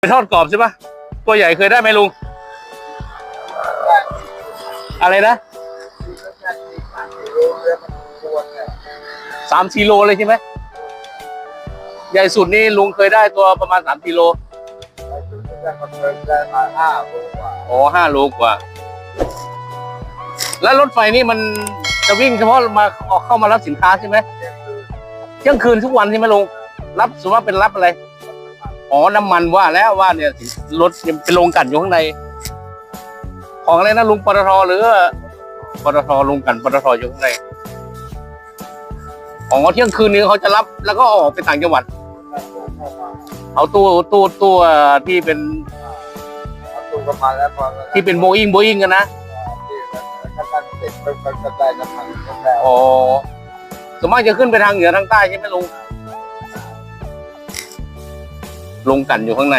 ไปทอดกรอบใช่ปะตัวใหญ่เคยได้ไหมลุง อะไรนะสามกิโลเลยใช่ไหมใหญ่สุดนี่ลุงเคยได้ตัวประมาณสามกิโลอ๋อห้าโลกว่า แล้วรถไฟนี่มันจะวิ่งเฉพาะมาออกเข้ามารับสินค้าใช่ไหมเที่ยงคืนทุกวันใช่ไหมลุง รับสมมติว่าเป็นรับอะไร อ๋อน้ำมันว่าแล้วว่าเนี่ยรถยังเป็นโรงกลันอยู่ข้างใน ของอะไรนะลุงปตทหรือปตทลุงกลันปตทอยู่ข้างในอ๋อเที่ยงคืนนี้เขาจะรับแล้วก็ออกไปต่างจังหวัด เอาตู้ตู้ตู้เอ่อที่เป็นที่เป็นโบอิงโบอิงกันนะอ๋อส่วนมากจะขึ้นไปทางเหนือทางใต้ใช่ไหมลุง ลงกันอยู่ข้างใน